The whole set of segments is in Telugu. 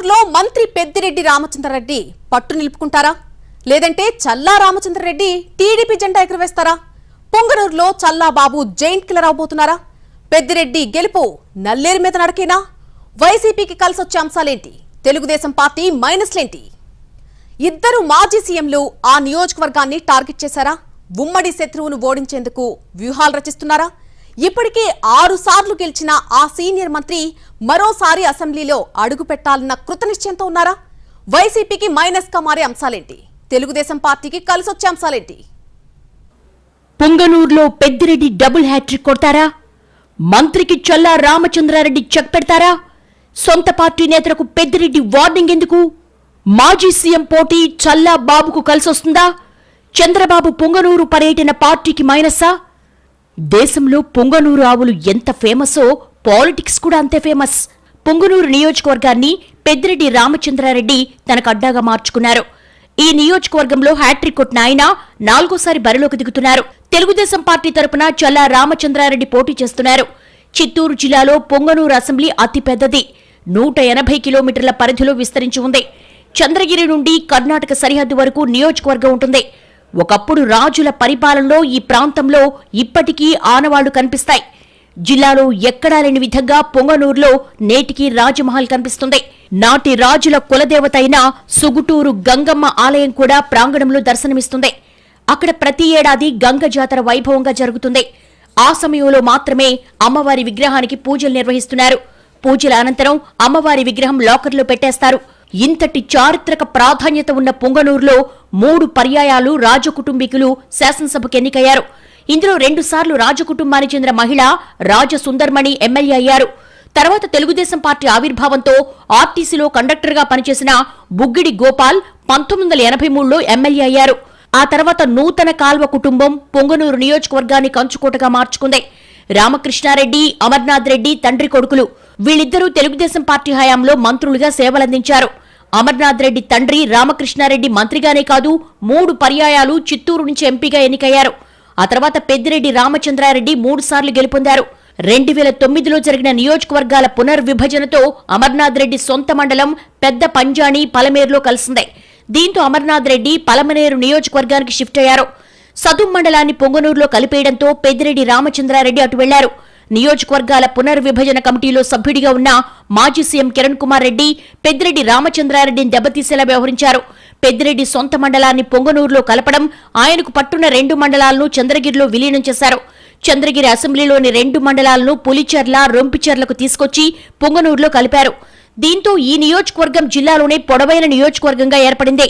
పొంగనూరులో మంత్రి పెద్దిరెడ్డి రామచంద్రారెడ్డి పట్టు నిలుపుకుంటారా? లేదంటే చల్లా రామచంద్రారెడ్డి టీడీపీ జెండా ఎగురవేస్తారా? పొంగనూరులో చల్లా బాబు జైంట్ కిల్లర్ అవబోతున్నారా? పెద్దిరెడ్డి గెలుపు నల్లేరు మీద నడకేనా? వైసీపీకి కలిసొచ్చే అంశాలేంటి? తెలుగుదేశం పార్టీ మైనస్లేంటి? ఇద్దరు మాజీ సీఎంలు ఆ నియోజకవర్గాన్ని టార్గెట్ చేశారా? ఉమ్మడి శత్రువును ఓడించేందుకు వ్యూహాలు రచిస్తున్నారా? ఇప్పటికే ఆరు సార్లు గెలిచిన ఆ సీనియర్ మంత్రి మరోసారి అసెంబ్లీలో అడుగు పెట్టాలన్న కృతనిశ్చయంతో ఉన్నారా? వైసీపీకి మైనస్గా మారే అంశాలేంటి? తెలుగుదేశం పార్టీకి కలిసొచ్చే అంశాలేంటి? పొంగనూరులో పెద్దిరెడ్డి డబుల్ హ్యాట్రిక్ కొడతారా? మంత్రికి చల్లా రామచంద్రారెడ్డి చెక్ పెడతారా? సొంత పార్టీ నేతలకు పెద్దిరెడ్డి వార్నింగ్ ఎందుకు? మాజీ సీఎం పోటీ చల్లా బాబుకు కలిసొస్తుందా? చంద్రబాబు పొంగనూరు పర్యటన పార్టీకి మైనస్సా? దేశంలో పొంగనూరు ఆవులు ఎంత ఫేమసో పాలిటిక్స్ కూడా అంతే ఫేమస్. పొంగనూరు నియోజకవర్గాన్ని పెద్దిరెడ్డి రామచంద్రారెడ్డి తనకు అడ్డాగా మార్చుకున్నారు. ఈ నియోజకవర్గంలో హ్యాట్రిక్ కొట్టిన ఆయన నాలుగోసారి బరిలోకి దిగుతున్నారు. తెలుగుదేశం పార్టీ తరపున చల్లా రామచంద్రారెడ్డి పోటీ చేస్తున్నారు. చిత్తూరు జిల్లాలో పొంగనూరు అసెంబ్లీ అతిపెద్దది. నూట ఎనభై కిలోమీటర్ల పరిధిలో విస్తరించి ఉంది. చంద్రగిరి నుండి కర్ణాటక సరిహద్దు వరకు నియోజకవర్గం ఉంటుంది. ఒకప్పుడు రాజుల పరిపాలనలో ఈ ప్రాంతంలో ఇప్పటికీ ఆనవాళ్ళు కనిపిస్తాయి. జిల్లాలో ఎక్కడా లేని విధంగా పొంగనూరులో నేటికి రాజమహల్ కనిపిస్తుంది. నాటి రాజుల కులదేవత అయిన సుగుటూరు గంగమ్మ ఆలయం కూడా ప్రాంగణంలో దర్శనమిస్తుంది. అక్కడ ప్రతి ఏడాది గంగ జాతర వైభవంగా జరుగుతుంది. ఆ సమయంలో మాత్రమే అమ్మవారి విగ్రహానికి పూజలు నిర్వహిస్తున్నారు. పూజల అనంతరం అమ్మవారి విగ్రహం లాకర్లో పెట్టేస్తారు. ఇంతటి చారిత్రక ప్రాధాన్యత ఉన్న పొంగనూరులో మూడు పర్యాయాలు రాజకుటుంబీకులు శాసనసభకు ఎన్నికయ్యారు. ఇందులో రెండుసార్లు రాజకుటుంబానికి చెందిన మహిళ రాజసుందర్మణి ఎమ్మెల్యే అయ్యారు. తర్వాత తెలుగుదేశం పార్టీ ఆవిర్భావంతో ఆర్టీసీలో కండక్టర్గా పనిచేసిన బుగ్గిడి గోపాల్ పంతొమ్మిది వందల ఎనభై మూడులో ఎమ్మెల్యే అయ్యారు. ఆ తర్వాత నూతన కాల్వ కుటుంబం పొంగనూరు నియోజకవర్గాన్ని కంచుకోటగా మార్చుకుంది. రామకృష్ణారెడ్డి అమర్నాథ్ రెడ్డి తండ్రి కొడుకులు. వీళ్ళిద్దరూ తెలుగుదేశం పార్టీ హయాంలో మంత్రులుగా సేవలందించారు. అమర్నాథ్ రెడ్డి తండ్రి రామకృష్ణారెడ్డి మంత్రిగానే కాదు మూడు పర్యాయాలు చిత్తూరు నుంచి ఎంపీగా ఎన్నికయ్యారు. ఆ తర్వాత పెద్దిరెడ్డి రామచంద్రారెడ్డి మూడుసార్లు గెలుపొందారు. రెండు వేల తొమ్మిదిలో జరిగిన నియోజకవర్గాల పునర్విభజనతో అమర్నాథ్ రెడ్డి సొంత మండలం పెద్ద పంజాణి పలమేరులో కలిసింది. దీంతో అమర్నాథ్ రెడ్డి పలమనేరు నియోజకవర్గానికి షిఫ్ట్ అయ్యారు. సదుం మండలాన్ని పొంగనూరులో కలిపేయడంతో పెద్దిరెడ్డి రామచంద్రారెడ్డి అటు వెళ్ళారు. నియోజకవర్గాల పునర్విభజన కమిటీలో సభ్యుడిగా ఉన్న మాజీ సీఎం కిరణ్ కుమార్ రెడ్డి పెద్దిరెడ్డి రామచంద్రారెడ్డిని దెబ్బతీసేలా వ్యవహరించారు. పెద్దిరెడ్డి సొంత మండలాన్ని పొంగనూరులో కలపడం ఆయనకు పట్టున్న రెండు మండలాలను చంద్రగిరిలో విలీనం చేశారు. చంద్రగిరి అసెంబ్లీలోని రెండు మండలాలను పులిచెర్ల రొంపిచెర్లకు తీసుకొచ్చి పొంగనూరులో కలిపారు. దీంతో ఈ నియోజకవర్గం జిల్లాలోనే పొడవైన నియోజకవర్గంగా ఏర్పడింది.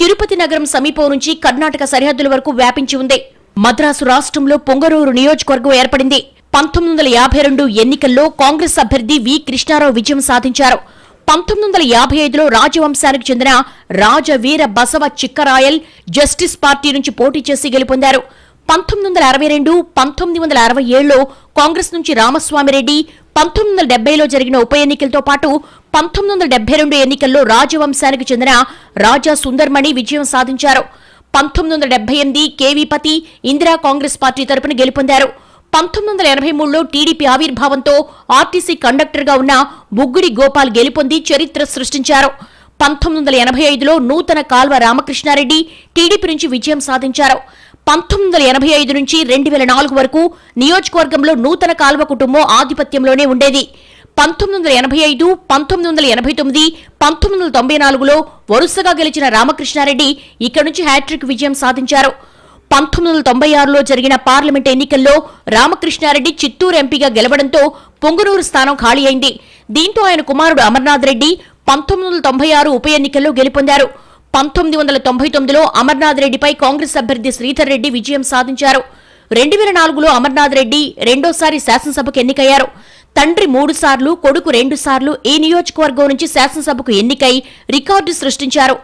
తిరుపతి నగరం సమీపం నుంచి కర్ణాటక సరిహద్దుల వరకు వ్యాపించి ఉంది. మద్రాసు రాష్ట్రంలో పొంగనూరు నియోజకవర్గం ఏర్పడింది. పంతొమ్మిది వందల యాభై రెండు ఎన్నికల్లో కాంగ్రెస్ అభ్యర్థి వి కృష్ణారావు విజయం సాధించారు. పంతొమ్మిది వందల యాభై ఐదులో రాజవంశానికి చెందిన రాజవీర బసవ చిక్కరాయల్ జస్టిస్ పార్టీ నుంచి పోటీ చేసి గెలుపొందారు. పంతొమ్మిది వందల అరవై రెండు పంతొమ్మిది వందల అరవై ఏడులో కాంగ్రెస్ నుంచి రామస్వామిరెడ్డి పంతొమ్మిది వందల డెబ్బైలో జరిగిన ఉప ఎన్నికలతో పాటు పంతొమ్మిది వందల డెబ్బై రెండు ఎన్నికల్లో రాజవంశానికి చెందిన రాజా సుందర్మణి విజయం సాధించారు. పంతొమ్మిది వందల డెబ్బై ఎనిమిది కేవీపతి ఇందిరా కాంగ్రెస్ పార్టీ తరపున గెలుపొందారు. పంతొమ్మిది వందల ఎనభై మూడులో టీడీపీ ఆవిర్భావంతో ఆర్టీసీ కండక్టర్గా ఉన్న బుగ్గుడి గోపాల్ గెలుపొంది చరిత్ర సృష్టించారు. పంతొమ్మిది వందల ఎనభై ఐదులో నూతన కాల్వ రామకృష్ణారెడ్డి టీడీపీ నుంచి విజయం సాధించారు. పంతొమ్మిది వందల ఎనభై ఐదు నుంచి రెండు వేల నాలుగు వరకు నియోజకవర్గంలో నూతన కాల్వ కుటుంబం ఆధిపత్యంలోనే ఉండేది. పంతొమ్మిది వందల ఎనభై ఐదు పంతొమ్మిది వందల ఎనభై తొమ్మిది పంతొమ్మిది వందల తొంభై నాలుగులో వరుసగా గెలిచిన రామకృష్ణారెడ్డి ఇక్కడి నుంచి హ్యాట్రిక్ విజయం సాధించారు. పంతొమ్మిది వందల తొంభై ఆరులో జరిగిన పార్లమెంట్ ఎన్నికల్లో రామకృష్ణారెడ్డి చిత్తూరు ఎంపీగా గెలవడంతో పొంగునూరు స్థానం ఖాళీ అయింది. దీంతో ఆయన కుమారుడు అమర్నాథ్ రెడ్డి పంతొమ్మిది వందల తొంభై ఆరు ఉప ఎన్నికల్లో గెలుపొందారు. పంతొమ్మిది వందల తొంభై తొమ్మిదిలో అమర్నాథ్ రెడ్డిపై కాంగ్రెస్ అభ్యర్థి శ్రీధర్ రెడ్డి విజయం సాధించారు. రెండు వేల నాలుగులో అమర్నాథ్ రెడ్డి రెండోసారి శాసనసభకు ఎన్నికయ్యారు. తండ్రి మూడు సార్లు కొడుకు రెండు సార్లు ఈ నియోజకవర్గం నుంచి శాసనసభకు ఎన్నికై రికార్డు సృష్టించారు.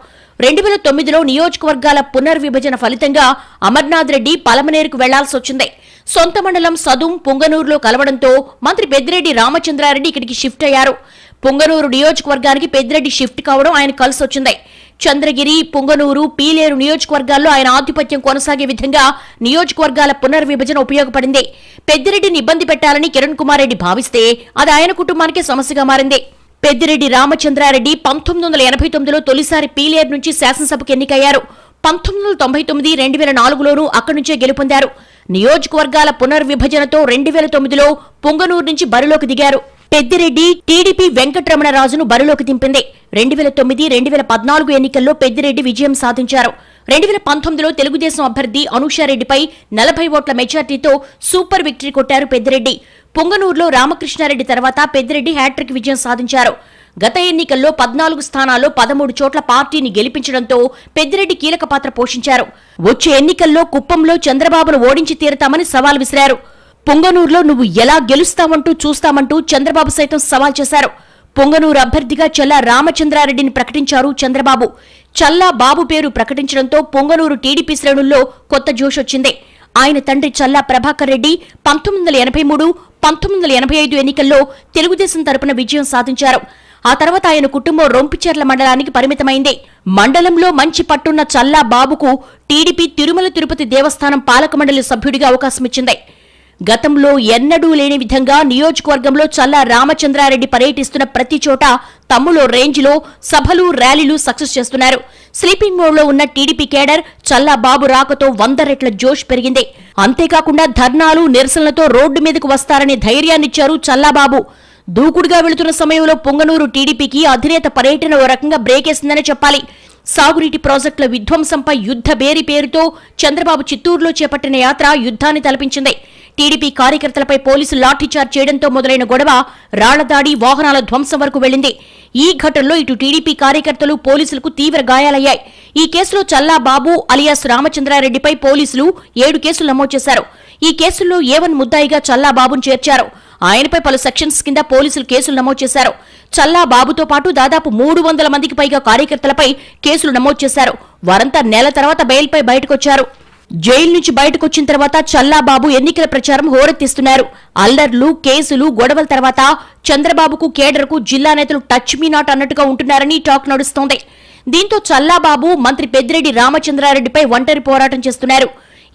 రెండు వేల తొమ్మిదిలో నియోజకవర్గాల పునర్విభజన ఫలితంగా అమర్నాథ్ రెడ్డి పలమనేరుకు వెళ్ళాల్సి వచ్చింది. సొంత మండలం సదుం పుంగనూరులో కలవడంతో మంత్రి పెద్దిరెడ్డి రామచంద్రారెడ్డి ఇక్కడికి షిఫ్ట్ అయ్యారు. పుంగనూరు నియోజకవర్గానికి పెద్దిరెడ్డి షిఫ్ట్ కావడం ఆయన కలిసి వచ్చింది. చంద్రగిరి పుంగనూరు పీలేరు నియోజకవర్గాల్లో ఆయన ఆధిపత్యం కొనసాగే విధంగా నియోజకవర్గాల పునర్విభజన ఉపయోగపడింది. పెద్దిరెడ్డిని ఇబ్బంది పెట్టాలని కిరణ్ కుమార్ రెడ్డి భావిస్తే అది ఆయన కుటుంబానికే సమస్యగా మారింది. పెద్దిరెడ్డి రామచంద్రారెడ్డి పంతొమ్మిది వందల ఎనభై తొమ్మిదిలో తొలిసారి పీలేరు నుంచి శాసనసభకు ఎన్నికయ్యారు. పంతొమ్మిది వందల తొంభై తొమ్మిది రెండు వేల నాలుగులోనూ అక్కడి నుంచే గెలుపొందారు. నియోజకవర్గాల పునర్విభజనతో రెండు వేల తొమ్మిదిలో పొంగనూరు నుంచి బరిలోకి దిగారు. పెద్దిరెడ్డి టీడీపీ వెంకటరమణరాజును బరిలోకి దింపింది. రెండు వేల తొమ్మిది రెండు వేల పద్నాలుగు ఎన్నికల్లో పెద్దిరెడ్డి విజయం సాధించారు. రెండు వేల పంతొమ్మిదిలో తెలుగుదేశం అభ్యర్థి అనూషారెడ్డిపై నలభై ఓట్ల మెజార్టీతో సూపర్ విక్టరీ కొట్టారు పెద్దిరెడ్డి. పొంగనూరులో రామకృష్ణారెడ్డి తర్వాత పెద్దిరెడ్డి హ్యాట్రిక్ విజయం సాధించారు. గత ఎన్నికల్లో పద్నాలుగు స్థానాల్లో పదమూడు చోట్ల పార్టీని గెలిపించడంతో పెద్దిరెడ్డి కీలక పాత్ర పోషించారు. వచ్చే ఎన్నికల్లో కుప్పంలో చంద్రబాబును ఓడించి తీరతామని సవాల్ విసిరారు. పొంగనూరులో నువ్వు ఎలా గెలుస్తావంటూ చూస్తామంటూ చంద్రబాబు సైతం సవాల్ చేశారు. పొంగనూరు అభ్యర్థిగా చల్లా రామచంద్రారెడ్డిని ప్రకటించారు చంద్రబాబు. చల్లా బాబు పేరు ప్రకటించడంతో పొంగనూరు టీడీపీ శ్రేణుల్లో కొత్త జోష్ వచ్చింది. ఆయన తండ్రి చల్లా ప్రభాకర్ రెడ్డి పంతొమ్మిది వందల ఎనభై మూడు పంతొమ్మిది వందల ఎనభై ఐదు ఎన్నికల్లో తెలుగుదేశం తరపున విజయం సాధించారు. ఆ తర్వాత ఆయన కుటుంబం రొంపిచెర్ల మండలానికి పరిమితమైంది. మండలంలో మంచి పట్టున్న చల్లా బాబుకు టీడీపీ తిరుమల తిరుపతి దేవస్థానం పాలక మండలి సభ్యుడిగా అవకాశమిచ్చింది గతంలో ఎన్నడూ లేని విధంగా నియోజకవర్గంలో చల్లా రామచంద్రారెడ్డి పర్యటిస్తున్న ప్రతి చోట తమ్ములో రేంజ్లో సభలు ర్యాలీలు సక్సెస్ చేస్తున్నారు. స్లీపింగ్ మోడ్లో ఉన్న టీడీపీ కేడర్ చల్లా బాబు రాకతో వంద రెట్ల జోష్ పెరిగింది. అంతేకాకుండా ధర్నాలు నిరసనలతో రోడ్డు మీదకు వస్తారనే ధైర్యాన్నిచ్చారు చల్లాబాబు దూకుడుగా వెళుతున్న సమయంలో పొంగనూరు టీడీపీకి అధినేత పర్యటన ఓ రకంగా బ్రేకేసిందని చెప్పాలి. సాగునీటి ప్రాజెక్టుల విధ్వంసంపై యుద్ధ బేరి పేరుతో చంద్రబాబు చిత్తూరులో చేపట్టిన యాత్ర యుద్ధాన్ని తలపించింది. టీడీపీ కార్యకర్తలపై పోలీసులు లాఠీచార్జ్ చేయడంతో మొదలైన గొడవ రాళ్ళదాడి వాహనాల ధ్వంసం వరకు వెళ్ళింది ఈ ఘటనలో ఇటు టీడీపీ కార్యకర్తలు పోలీసులకు తీవ్ర గాయాలయ్యాయి. ఈ కేసులో చల్లా బాబు అలియాస్ రామచంద్రారెడ్డిపై పోలీసులు ఏడు కేసులు నమోదు చేశారు. ఈ కేసుల్లో ఏవన్ ముద్దాయిగా చల్లా బాబును చేర్చారు. ఆయనపై పలు సెక్షన్స్ కింద పోలీసులు కేసులు నమోదు చేశారు. చల్లా బాబుతో పాటు దాదాపు మూడు వందల మందికి పైగా కార్యకర్తలపై కేసులు నమోదు చేశారు. వారంతా నెల తర్వాత బెయిల్పై బయటకొచ్చారు. జైలు నుంచి బయటకొచ్చిన తర్వాత చల్లాబాబు ఎన్నికల ప్రచారం హోరెత్తిస్తున్నారు. అల్లర్లు కేసులు గొడవల తర్వాత చంద్రబాబుకు కేడర్కు జిల్లా నేతలు టచ్ మీ నాట్ అన్నట్టుగా ఉంటున్నారని టాక్ నడుస్తోంది. దీంతో చల్లాబాబు మంత్రి పెద్దిరెడ్డి రామచంద్రారెడ్డిపై ఒంటరి పోరాటం చేస్తున్నారు.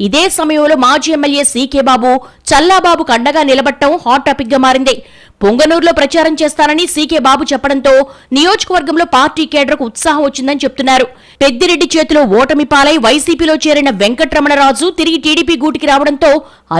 ఇదే సమయంలో మాజీ ఎమ్మెల్యే సీకే బాబు చల్లాబాబుకు అండగా నిలబట్టడం హాట్ టాపిక్గా మారింది. పొంగనూరులో ప్రచారం చేస్తానని సీకే బాబు చెప్పడంతో నియోజకవర్గంలో పార్టీ కేడర్కు ఉత్సాహం వచ్చిందని చెప్తున్నారు. పెద్దిరెడ్డి చేతిలో ఓటమి పాలై వైసీపీలో చేరిన వెంకటరమణరాజు తిరిగి టీడీపీ గూటికి రావడంతో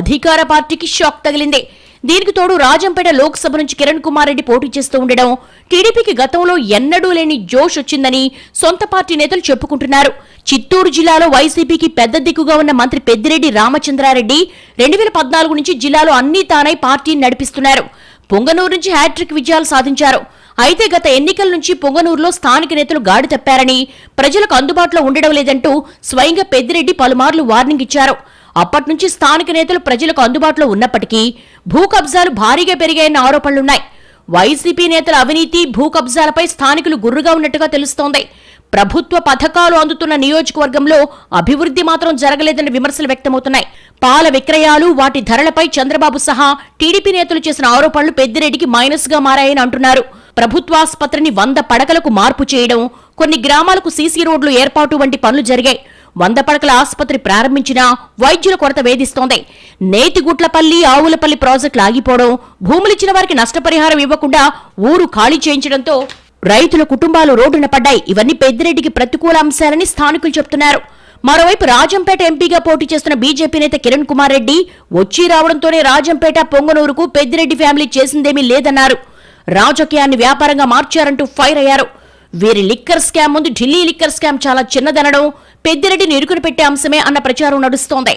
అధికార పార్టీకి షాక్ తగిలింది. దీనికి తోడు రాజంపేట లోక్సభ నుంచి కిరణ్ కుమార్ రెడ్డి పోటీ చేస్తూ ఉండడం టీడీపీకి గతంలో ఎన్నడూ లేని జోష్ వచ్చిందని సొంత పార్టీ నేతలు చెప్పుకుంటున్నారు. చిత్తూరు జిల్లాలో వైసీపీకి పెద్ద దిక్కుగా ఉన్న మంత్రి పెద్దిరెడ్డి రామచంద్రారెడ్డి రెండు వేల పద్నాలుగు నుంచి జిల్లాలో అన్ని తానై పార్టీని నడిపిస్తున్నారు. పొంగనూరు నుంచి హ్యాట్రిక్ విజయాలు సాధించారు. అయితే గత ఎన్నికల నుంచి పొంగనూరులో స్థానిక నేతలు గాడి తప్పారని ప్రజలకు అందుబాటులో ఉండడం లేదంటూ స్వయంగా పెద్దిరెడ్డి పలుమార్లు వార్నింగ్ ఇచ్చారు. అప్పటి నుంచి స్థానిక నేతలు ప్రజలకు అందుబాటులో ఉన్నప్పటికీ భూ కబ్జాలు భారీగా పెరిగాయన్న ఆరోపణలున్నాయి. వైసీపీ నేతల అవినీతి భూ కబ్జాలపై స్థానికులు గుర్రుగా ఉన్నట్టుగా తెలుస్తోంది. ప్రభుత్వ పథకాలు అందుతున్న నియోజకవర్గంలో అభివృద్ధి మాత్రం జరగలేదని విమర్శలు వ్యక్తమవుతున్నాయి. పాల విక్రయాలు వాటి ధరలపై చంద్రబాబు సహా టీడీపీ నేతలు చేసిన ఆరోపణలు పెద్దిరెడ్డికి మైనస్గా మారాయని అంటున్నారు. ప్రభుత్వాసుపత్రిని వంద పడకలకు మార్పు చేయడం కొన్ని గ్రామాలకు సీసీ రోడ్లు ఏర్పాటు వంటి పనులు జరిగాయి. వంద పడకల ఆసుపత్రి ప్రారంభించినా వైద్యుల కొరత వేధిస్తోంది. నేతిగుట్లపల్లి ఆవులపల్లి ప్రాజెక్టులు ఆగిపోవడం భూములిచ్చిన వారికి నష్టపరిహారం ఇవ్వకుండా ఊరు ఖాళీ చేయించడంతో రైతుల కుటుంబాలు రోడ్డున పడ్డాయి. ఇవన్నీ పెద్దిరెడ్డికి ప్రతికూల అంశాలని స్థానికులు చెప్తున్నారు. మరోవైపు రాజంపేట ఎంపీగా పోటీ చేస్తున్న బీజేపీ నేత కిరణ్ కుమార్ రెడ్డి వచ్చి రావడంతోనే రాజంపేట పొంగనూరుకు పెద్దిరెడ్డి ఫ్యామిలీ చేసిందేమీ లేదన్నారు. రాజకీయాన్ని వ్యాపారంగా మార్చారంటూ ఫైర్ అయ్యారు. వీరి లిక్కర్ స్కామ్ ముందు ఢిల్లీ లిక్కర్ స్కామ్ చాలా చిన్నదనడం పెద్దిరెడ్డిని ఇరుకుని పెట్టే అంశమే అన్న ప్రచారం నడుస్తోంది.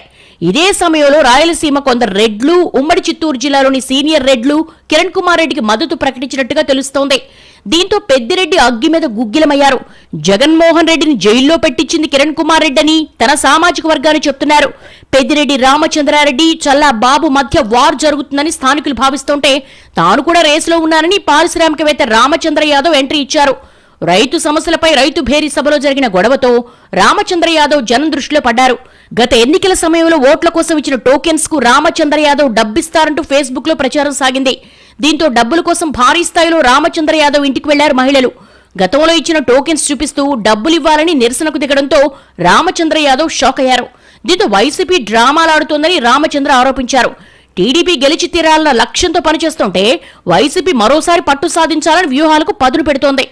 ఇదే సమయంలో రాయలసీమ కొందరు రెడ్లు ఉమ్మడి చిత్తూరు జిల్లాలోని సీనియర్ రెడ్లు కిరణ్ కుమార్ రెడ్డికి మద్దతు ప్రకటించినట్టుగా తెలుస్తోంది. దీంతో పెద్దిరెడ్డి అగ్గి మీద గుగ్గిలమయ్యారు. జగన్మోహన్ రెడ్డిని జైల్లో పెట్టించింది కిరణ్ కుమార్ రెడ్డి అని తన సామాజిక వర్గాన్ని చెప్తున్నారు. పెద్దిరెడ్డి రామచంద్రారెడ్డి చల్లా బాబు మధ్య వార్ జరుగుతుందని స్థానికులు భావిస్తుంటే తాను కూడా రేసులో ఉన్నానని పారిశ్రామికవేత్త రామచంద్ర యాదవ్ ఎంట్రీ ఇచ్చారు. రైతు సమస్యలపై రైతు భేరీ సభలో జరిగిన గొడవతో రామచంద్ర యాదవ్ జనం దృష్టిలో పడ్డారు. గత ఎన్నికల సమయంలో ఓట్ల కోసం ఇచ్చిన టోకెన్స్కు రామచంద్ర యాదవ్ డబ్బిస్తారంటూ ఫేస్బుక్లో ప్రచారం సాగింది. దీంతో డబ్బుల కోసం భారీ స్థాయిలో రామచంద్ర యాదవ్ ఇంటికి వెళ్ళారు మహిళలు. గతంలో ఇచ్చిన టోకెన్స్ చూపిస్తూ డబ్బులివ్వాలని నిరసనకు దిగడంతో రామచంద్ర యాదవ్ షాక్ అయ్యారు. దీంతో వైసీపీ డ్రామాలాడుతోందని రామచంద్ర ఆరోపించారు. టీడీపీ గెలిచి తీరాలన్న లక్ష్యంతో పనిచేస్తుంటే వైసీపీ మరోసారి పట్టు సాధించాలని వ్యూహాలకు పదును పెడుతోంది.